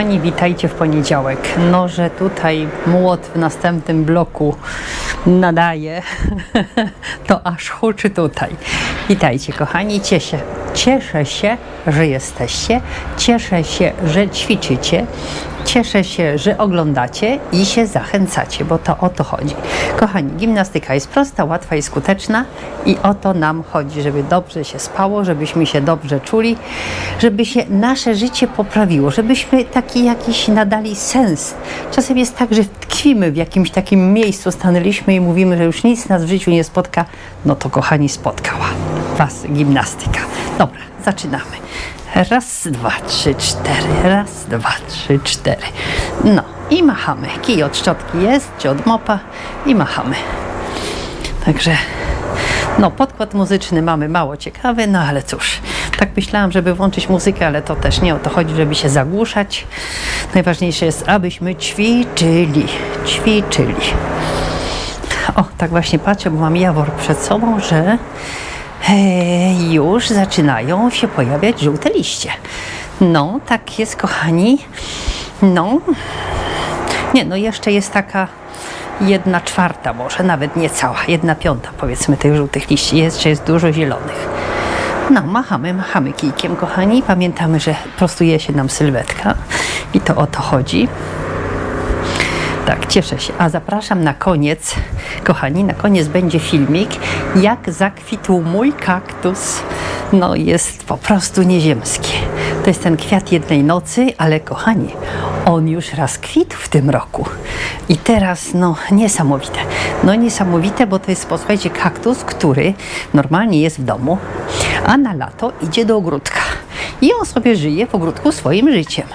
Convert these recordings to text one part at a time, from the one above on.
kochani, witajcie w poniedziałek. No, że tutaj młot w następnym bloku nadaje, to aż huczy tutaj. Witajcie, kochani, cieszę, cieszę się, że jesteście, cieszę się, że ćwiczycie, cieszę się, że oglądacie i się zachęcacie, bo to o to chodzi. Kochani, gimnastyka jest prosta, łatwa i skuteczna i o to nam chodzi, żeby dobrze się spało, żebyśmy się dobrze czuli, żeby się nasze życie poprawiło, żebyśmy taki jakiś nadali sens. Czasem jest tak, że tkwimy w jakimś takim miejscu, stanęliśmy i mówimy, że już nic nas w życiu nie spotka, no to kochani spotkała Was gimnastyka. Dobra, zaczynamy. Raz, dwa, trzy, cztery. Raz, dwa, trzy, cztery. No i machamy. Kij od szczotki jest, czy od mopa i machamy. Także no, podkład muzyczny mamy mało ciekawy, no ale cóż. Tak myślałam, żeby włączyć muzykę, ale to też nie o to chodzi, żeby się zagłuszać. Najważniejsze jest, abyśmy ćwiczyli. Ćwiczyli. O, tak właśnie patrzę, bo mam jawor przed sobą, że już zaczynają się pojawiać żółte liście. No, tak jest, kochani. No, nie, no jeszcze jest taka jedna czwarta może, nawet nie cała, jedna piąta powiedzmy tych żółtych liści. Jeszcze jest dużo zielonych. No, machamy, machamy kijkiem, kochani. Pamiętamy, że prostuje się nam sylwetka i to o to chodzi. Tak, cieszę się. A zapraszam na koniec, kochani, na koniec będzie filmik, jak zakwitł mój kaktus. No, jest po prostu nieziemski. To jest ten kwiat jednej nocy, ale kochani, on już raz kwitł w tym roku. I teraz, no, niesamowite. No, niesamowite, bo to jest, posłuchajcie, kaktus, który normalnie jest w domu, a na lato idzie do ogródka. I on sobie żyje w ogródku swoim życiem.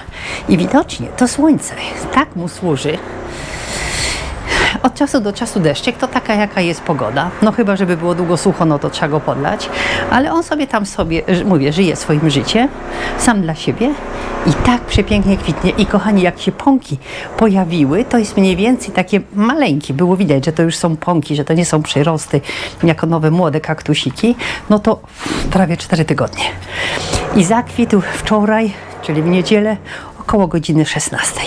I widocznie to słońce tak mu służy, od czasu do czasu deszczyk, to taka jaka jest pogoda. No chyba, żeby było długo sucho, no to trzeba go podlać. Ale on sobie tam sobie, mówię, żyje swoim życiem, sam dla siebie i tak przepięknie kwitnie. I kochani, jak się pąki pojawiły, to jest mniej więcej takie maleńkie. Było widać, że to już są pąki, że to nie są przyrosty jako nowe młode kaktusiki. No to prawie 4 tygodnie. I zakwitł wczoraj, czyli w niedzielę, około godziny 16.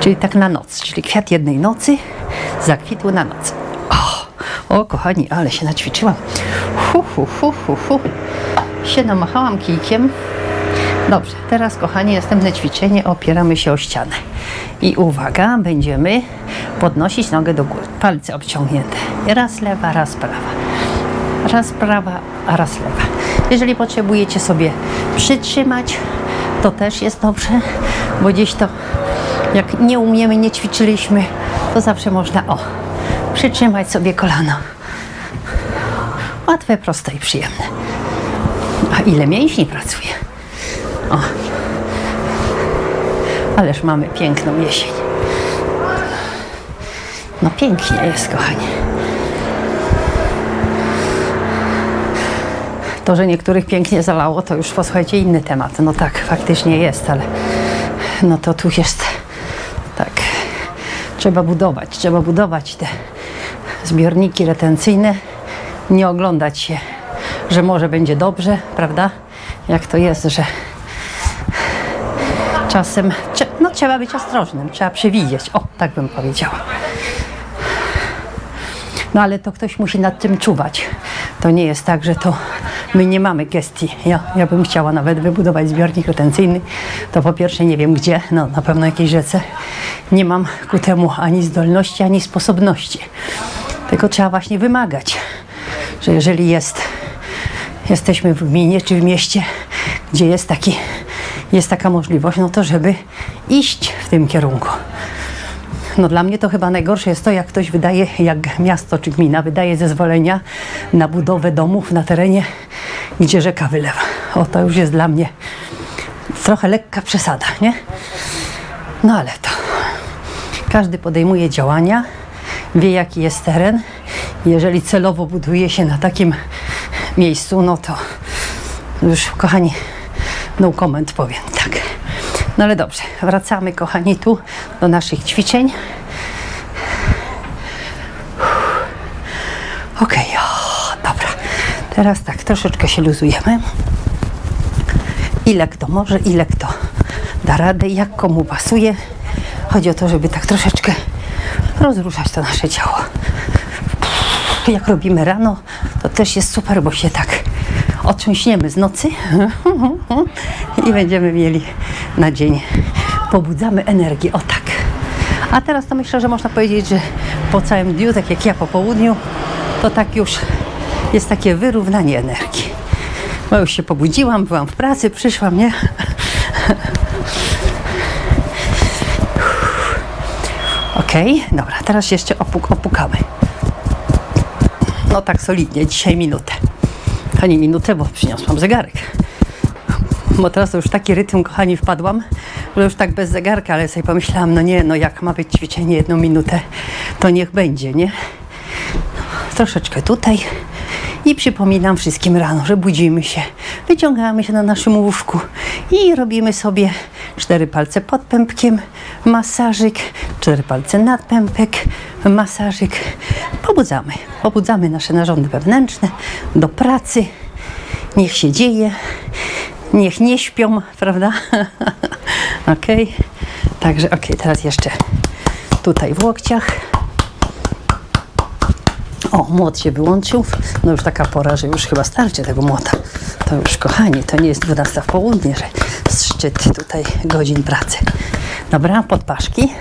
Czyli tak na noc, czyli kwiat jednej nocy zakwitł na noc. O, o kochani, ale się naćwiczyłam. Hu, hu, hu, hu, hu. Się namachałam kijkiem. Dobrze, teraz kochani, następne ćwiczenie opieramy się o ścianę. I uwaga, będziemy podnosić nogę do góry. Palce obciągnięte. Raz lewa, raz prawa. Raz prawa, a raz lewa. Jeżeli potrzebujecie sobie przytrzymać, to też jest dobrze, bo gdzieś to jak nie umiemy, nie ćwiczyliśmy, to zawsze można o, przytrzymać sobie kolano. Łatwe, proste i przyjemne. A ile mięśni pracuje? O. Ależ mamy piękną jesień. No pięknie jest, kochani. To, że niektórych pięknie zalało, to już posłuchajcie inny temat. No tak, faktycznie jest, ale no to tu jest. Trzeba budować, trzeba budować te zbiorniki retencyjne, nie oglądać się, że może będzie dobrze, prawda? Jak to jest, że czasem no, trzeba być ostrożnym, trzeba przewidzieć. O, tak bym powiedziała. No ale to ktoś musi nad tym czuwać. To nie jest tak, że to my nie mamy gestii. Ja, ja bym chciała nawet wybudować zbiornik retencyjny. To po pierwsze nie wiem gdzie, no na pewno jakiejś rzece. Nie mam ku temu ani zdolności, ani sposobności. Tylko trzeba właśnie wymagać, że jeżeli jest, jesteśmy w gminie czy w mieście, gdzie jest, taki, jest taka możliwość, no to żeby iść w tym kierunku. No dla mnie to chyba najgorsze jest to, jak ktoś wydaje, jak miasto czy gmina wydaje zezwolenia na budowę domów na terenie, gdzie rzeka wylewa. O, to już jest dla mnie trochę lekka przesada, nie? No ale to każdy podejmuje działania, wie jaki jest teren. Jeżeli celowo buduje się na takim miejscu, no to już, kochani, no comment powiem. No ale dobrze, wracamy, kochani, tu do naszych ćwiczeń. Okej, o, dobra. Teraz tak, troszeczkę się luzujemy. Ile kto może, ile kto da radę, jak komu pasuje. Chodzi o to, żeby tak troszeczkę rozruszać to nasze ciało. Jak robimy rano, to też jest super, bo się tak otrząśniemy z nocy i będziemy mieli na dzień. Pobudzamy energię, o tak. A teraz to myślę, że można powiedzieć, że po całym dniu, tak jak ja po południu, to tak już jest takie wyrównanie energii. Bo już się pobudziłam, byłam w pracy, przyszłam, nie? Okej, dobra, teraz jeszcze opuk opukamy. No tak solidnie, dzisiaj minutę. A nie minutę, bo przyniosłam zegarek. Bo teraz już taki rytm, kochani, wpadłam, że już tak bez zegarka, ale sobie pomyślałam, no nie, no jak ma być ćwiczenie jedną minutę, to niech będzie, nie? Troszeczkę tutaj i przypominam wszystkim rano, że budzimy się, wyciągamy się na naszym łóżku i robimy sobie cztery palce pod pępkiem, masażyk, cztery palce nad pępek, masażyk. Pobudzamy, pobudzamy nasze narządy wewnętrzne do pracy. Niech się dzieje, niech nie śpią, prawda? ok, także ok, teraz jeszcze tutaj w łokciach. O, młot się wyłączył. No już taka pora, że już chyba starczy tego młota. To już, kochani, to nie jest 12 w południe, że szczyt tutaj godzin pracy. Dobra, podpaszki.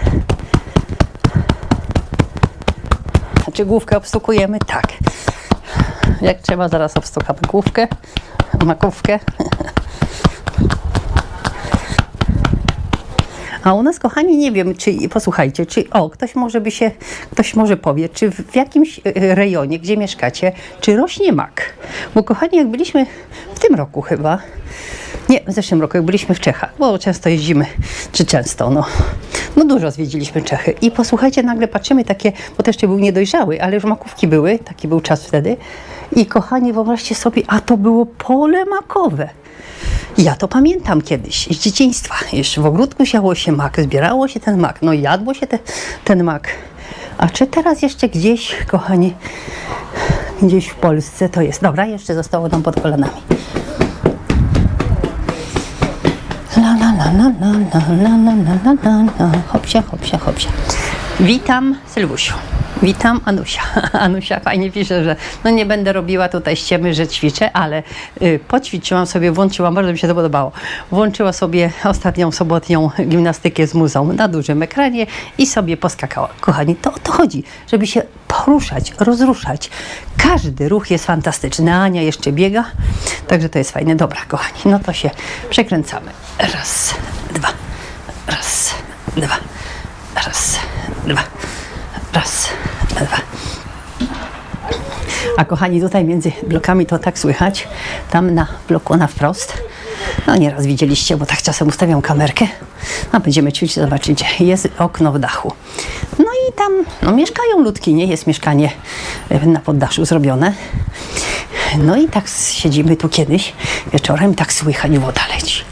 Czy główkę obstukujemy? Tak. Jak trzeba, zaraz obstukamy główkę, makówkę. A u nas, kochani, nie wiem, czy posłuchajcie, czy o, ktoś może by się, ktoś może powie, czy w, w jakimś e, rejonie, gdzie mieszkacie, czy rośnie mak? Bo kochani, jak byliśmy w tym roku chyba, nie, w zeszłym roku, jak byliśmy w Czechach, bo często jeździmy, czy często, no, no dużo zwiedziliśmy Czechy. I posłuchajcie, nagle patrzymy takie, bo też jeszcze był niedojrzały, ale już makówki były, taki był czas wtedy. I kochani, wyobraźcie sobie, a to było pole makowe. Ja to pamiętam kiedyś z dzieciństwa. Jeszcze w ogródku siało się mak, zbierało się ten mak, no i jadło się te, ten mak. A czy teraz jeszcze gdzieś, kochani, gdzieś w Polsce to jest? Dobra, jeszcze zostało nam pod kolanami. La la la la la la la la la la la Hopsia, hopsia, hopsia. Witam Sylwusiu. Witam Anusia. Anusia fajnie pisze, że no nie będę robiła tutaj ściemy, że ćwiczę, ale y, poćwiczyłam sobie, włączyłam, bardzo mi się to podobało. Włączyła sobie ostatnią sobotnią gimnastykę z muzą na dużym ekranie i sobie poskakała. Kochani, to o to chodzi, żeby się poruszać, rozruszać. Każdy ruch jest fantastyczny. Ania jeszcze biega, także to jest fajne. Dobra, kochani, no to się przekręcamy. Raz, dwa, raz, dwa, raz, dwa, raz, dwa. A kochani, tutaj między blokami to tak słychać. Tam na bloku na wprost. No nieraz widzieliście, bo tak czasem ustawiam kamerkę. A będziemy ćwiczyć, zobaczycie. Jest okno w dachu. No i tam no, mieszkają ludki, nie? Jest mieszkanie na poddaszu zrobione. No i tak siedzimy tu kiedyś wieczorem tak słychać woda leci.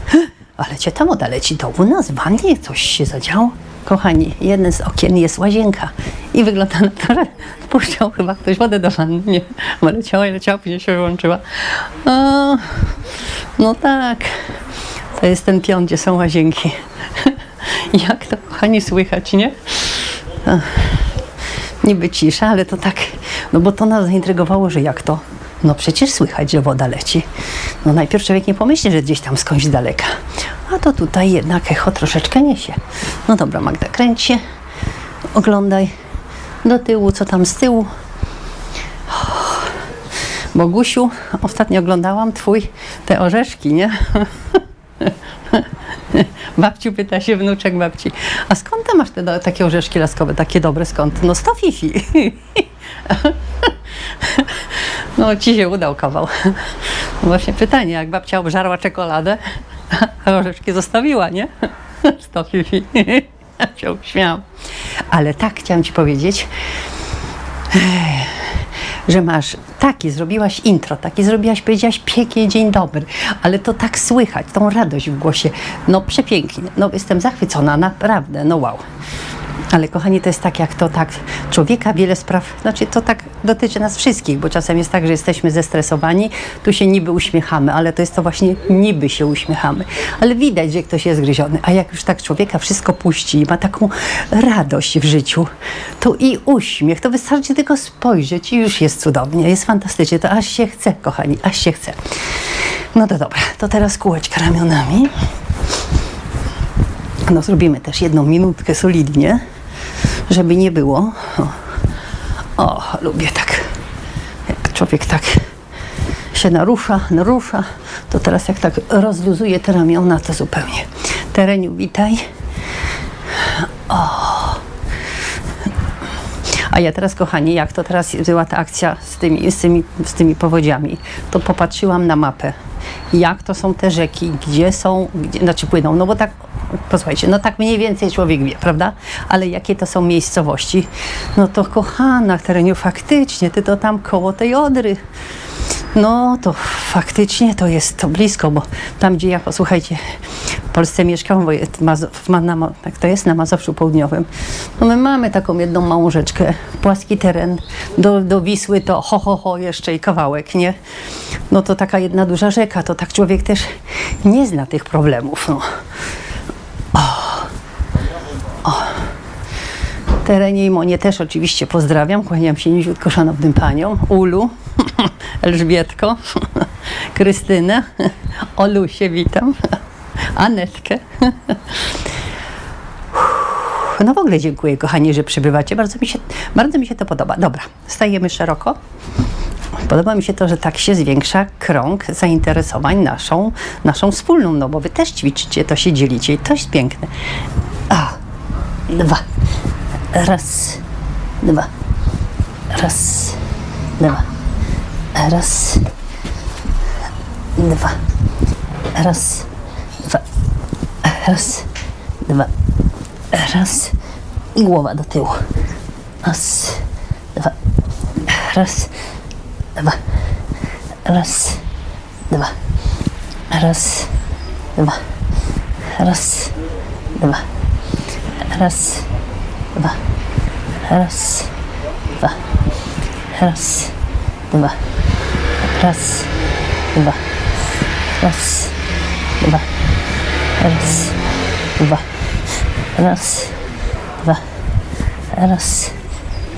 Ale cię ta woda leci, to u nas w coś się zadziało. Kochani, jeden z okien jest łazienka i wygląda na to, że wpuszczał chyba ktoś wodę do wanny. Bo leciała i leciała, później się wyłączyła. A, no tak, to jest ten pion, gdzie są łazienki. Jak to, kochani, słychać, nie? Ach, niby cisza, ale to tak, no bo to nas zaintrygowało, że jak to? No przecież słychać, że woda leci. No najpierw człowiek nie pomyśli, że gdzieś tam skądś daleka. A to tutaj jednak echo troszeczkę niesie. No dobra, Magda, kręć się, oglądaj do tyłu, co tam z tyłu. Bogusiu, ostatnio oglądałam twój, te orzeszki, nie? Babciu pyta się wnuczek babci, a skąd ty masz te takie orzeszki laskowe, takie dobre, skąd? No z Fifi. No ci się udał kawał. Właśnie pytanie, jak babcia obżarła czekoladę, a orzeszki zostawiła, nie? Sto Fifi. Ja się śmiałam. Ale tak chciałam ci powiedzieć, że masz taki, zrobiłaś intro, taki zrobiłaś, powiedziałaś pięknie dzień dobry, ale to tak słychać, tą radość w głosie, no przepięknie, no jestem zachwycona, naprawdę, no wow. Ale kochani, to jest tak, jak to tak człowieka wiele spraw, znaczy to tak dotyczy nas wszystkich, bo czasem jest tak, że jesteśmy zestresowani, tu się niby uśmiechamy, ale to jest to właśnie niby się uśmiechamy. Ale widać, że ktoś jest gryziony. A jak już tak człowieka wszystko puści i ma taką radość w życiu, to i uśmiech, to wystarczy tylko spojrzeć i już jest cudownie, jest fantastycznie. To aż się chce, kochani, aż się chce. No to dobra, to teraz kółeczka ramionami. No zrobimy też jedną minutkę solidnie, żeby nie było. O, o lubię tak. Jak człowiek tak się narusza, narusza, to teraz jak tak rozluzuje te ramiona, to zupełnie. Tereniu, witaj. A ja teraz, kochani, jak to teraz była ta akcja z tymi, z tymi, z tymi powodziami, to popatrzyłam na mapę. Jak to są te rzeki, gdzie są, gdzie, znaczy płyną, no bo tak, posłuchajcie, no tak mniej więcej człowiek wie, prawda? Ale jakie to są miejscowości? No to kochana, tereniu, faktycznie, ty to tam koło tej Odry. No to faktycznie to jest to blisko, bo tam gdzie ja, posłuchajcie, Polsce mieszkam, bo jest Ma- na, tak to jest na Mazowszu Południowym, no my mamy taką jedną małą rzeczkę, płaski teren, do, do Wisły to ho, ho, ho jeszcze i kawałek, nie? No to taka jedna duża rzeka, to tak człowiek też nie zna tych problemów, no. Terenie i też oczywiście pozdrawiam. Kłaniam się niziutko szanownym paniom. Ulu, Elżbietko, Krystynę, Olusię witam, Anetkę. No w ogóle dziękuję kochani, że przybywacie. Bardzo mi się, bardzo mi się to podoba. Dobra, stajemy szeroko. Podoba mi się to, że tak się zwiększa krąg zainteresowań naszą, naszą wspólną, no bo wy też ćwiczycie, to się dzielicie i to jest piękne. A, dwa. Raz, dwa. Raz, dwa. Raz, dwa. Raz. Raz, dwa. Raz. I głowa do tyłu. Raz, dwa. Raz, dwa. Raz, dwa. Raz, dwa. Raz, dwa. Raz, dwa. Raz, dwa. Raz, dwa. Raz, dwa. Raz, dwa. Raz, dwa. Raz, dwa. Raz,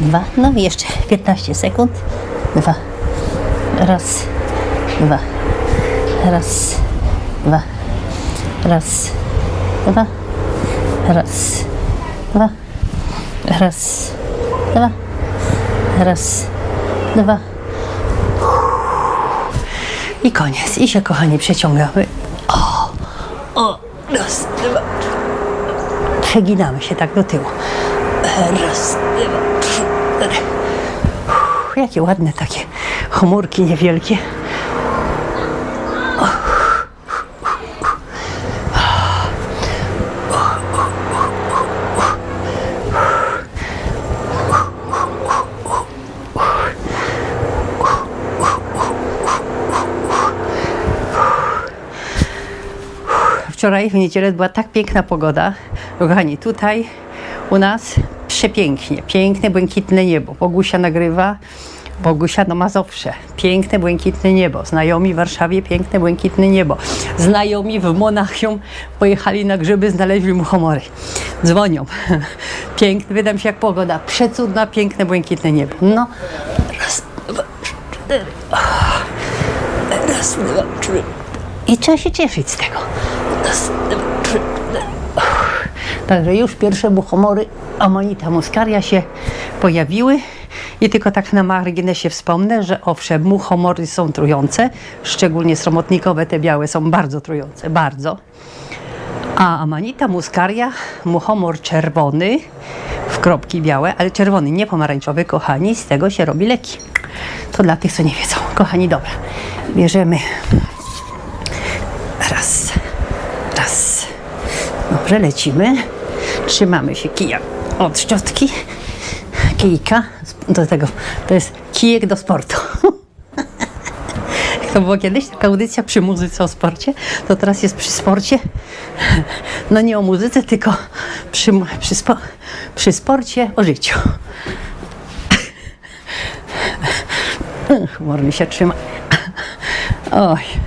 dwa. No i jeszcze 15 sekund. Dwa. Raz, dwa. Raz, dwa. Raz, dwa. Raz, dwa. Raz, dwa. Raz, dwa. I koniec. I się, kochani, przeciągamy. O, o, raz, dwa. Przeginamy się tak do tyłu. Raz, dwa, trzy, cztery. Uff, Jakie ładne takie chmurki niewielkie. Wczoraj w niedzielę była tak piękna pogoda. Kochani, tutaj u nas przepięknie, piękne, błękitne niebo. Bogusia nagrywa, Bogusia no Mazowsze, piękne, błękitne niebo. Znajomi w Warszawie, piękne, błękitne niebo. Znajomi w Monachium pojechali na grzyby, znaleźli muchomory. Dzwonią. Piękny, wydam się jak pogoda. Przecudna, piękne, błękitne niebo. No, raz, dwa, cztery. Raz, dwa, trzy. I trzeba się cieszyć z tego. Także już pierwsze muchomory Amonita muscaria się pojawiły. I tylko tak na marginesie wspomnę, że owszem, muchomory są trujące, szczególnie sromotnikowe, te białe są bardzo trujące, bardzo. A Amanita muscaria, muchomor czerwony, w kropki białe, ale czerwony, nie pomarańczowy, kochani, z tego się robi leki. To dla tych, co nie wiedzą. Kochani, dobra, bierzemy raz. Dobrze, lecimy. Trzymamy się kija od szczotki, kijka, do tego, to jest kijek do sportu. To było kiedyś taka audycja przy muzyce o sporcie, to teraz jest przy sporcie. No nie o muzyce, tylko przy, przy, spo, przy sporcie o życiu. Humor się trzyma. Oj.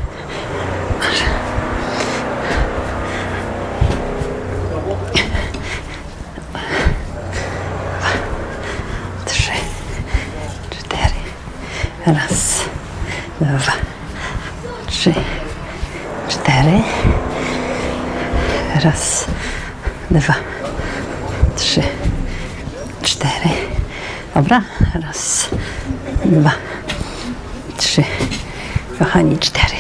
Raz, dwa, trzy, cztery. Raz, dwa, trzy, cztery. Dobra, raz, dwa, trzy. Kochani, cztery.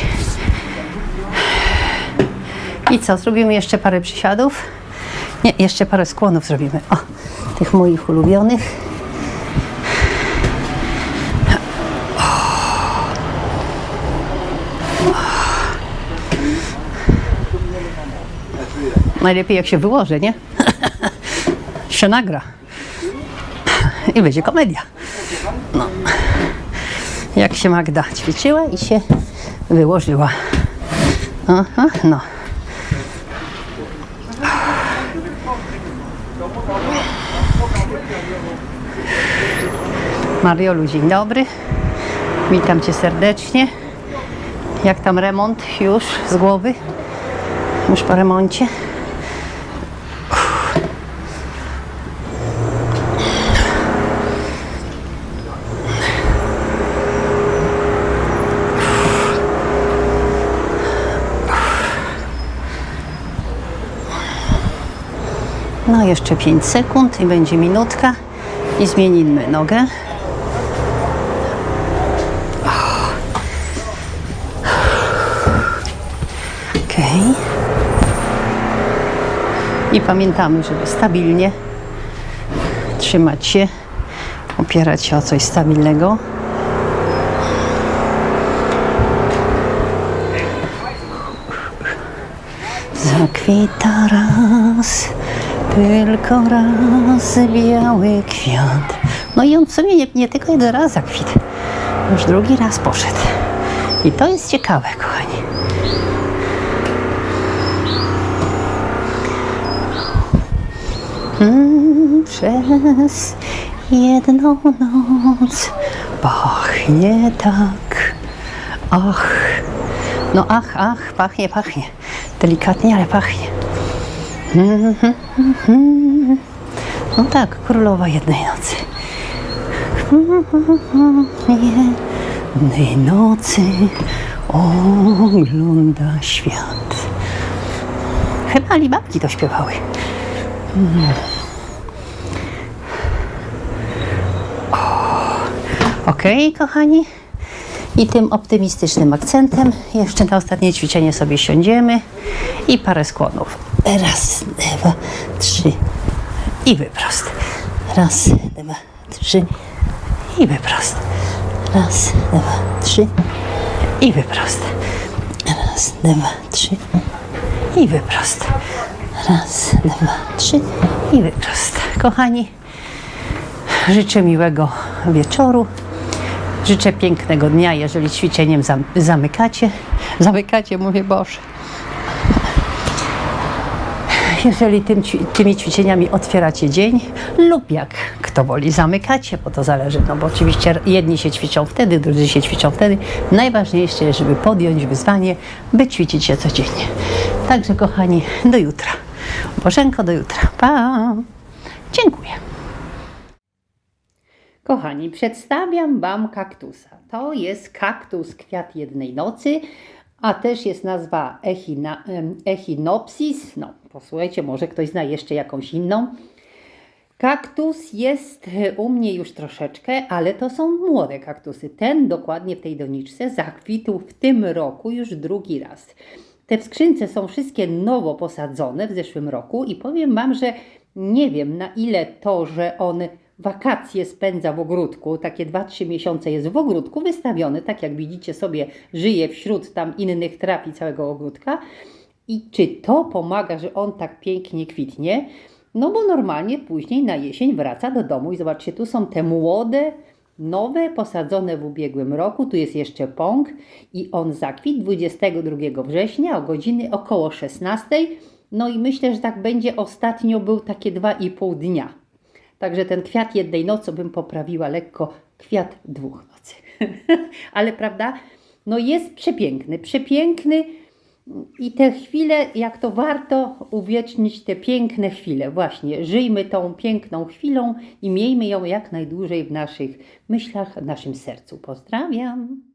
I co, zrobimy jeszcze parę przysiadów? Nie, jeszcze parę skłonów zrobimy. O, tych moich ulubionych. Najlepiej jak się wyłoży, nie? się nagra. I będzie komedia. No. Jak się Magda ćwiczyła i się wyłożyła. Aha, no. Mariolu, dzień dobry. Witam Cię serdecznie. Jak tam remont już z głowy? Już po remoncie? Jeszcze 5 sekund i będzie minutka i zmienimy nogę. Okej. I pamiętamy, żeby stabilnie trzymać się, opierać się o coś stabilnego. Zakwita raz, tylko raz biały kwiat. No i on w sumie nie, nie tylko jeden raz zakwit, już drugi raz poszedł. I to jest ciekawe, kochani. Mm, przez jedną noc pachnie tak. Ach, no ach, ach, pachnie, pachnie. Delikatnie, ale pachnie. Mhm. No tak, królowa jednej nocy. Jednej nocy ogląda świat. Chyba libabki to śpiewały. Okej, kochani. I tym optymistycznym akcentem jeszcze na ostatnie ćwiczenie sobie siądziemy i parę skłonów. Raz, dwa, trzy i wyprost. Raz, dwa, trzy i wyprost. Raz, dwa, trzy i wyprost. Raz, dwa, trzy i wyprost. Raz, dwa, trzy i wyprost. Kochani, życzę miłego wieczoru. Życzę pięknego dnia, jeżeli ćwiczeniem zam- zamykacie. Zamykacie, mówię Boże. Jeżeli tymi ćwiczeniami otwieracie dzień lub jak kto woli zamykacie, bo to zależy, no bo oczywiście jedni się ćwiczą wtedy, drudzy się ćwiczą wtedy. Najważniejsze jest, żeby podjąć wyzwanie, by ćwiczyć się codziennie. Także kochani, do jutra. Bożenko, do jutra. Pa! Dziękuję. Kochani, przedstawiam Wam kaktusa. To jest kaktus kwiat jednej nocy, a też jest nazwa echina, echinopsis. No, posłuchajcie, może ktoś zna jeszcze jakąś inną. Kaktus jest e, u mnie już troszeczkę, ale to są młode kaktusy. Ten dokładnie w tej doniczce zakwitł w tym roku już drugi raz. Te w skrzynce są wszystkie nowo posadzone w zeszłym roku i powiem Wam, że nie wiem na ile to, że on wakacje spędza w ogródku, takie 2-3 miesiące jest w ogródku wystawiony, tak jak widzicie sobie, żyje wśród tam innych traw i całego ogródka. I czy to pomaga, że on tak pięknie kwitnie? No bo normalnie później na jesień wraca do domu i zobaczcie, tu są te młode, nowe, posadzone w ubiegłym roku. Tu jest jeszcze pąk i on zakwitł 22 września o godziny około 16. No i myślę, że tak będzie. Ostatnio był takie 2,5 dnia. Także ten kwiat jednej nocy bym poprawiła lekko, kwiat dwóch nocy. Ale prawda, no jest przepiękny, przepiękny i te chwile, jak to warto uwiecznić te piękne chwile. Właśnie, żyjmy tą piękną chwilą i miejmy ją jak najdłużej w naszych myślach, w naszym sercu. Pozdrawiam.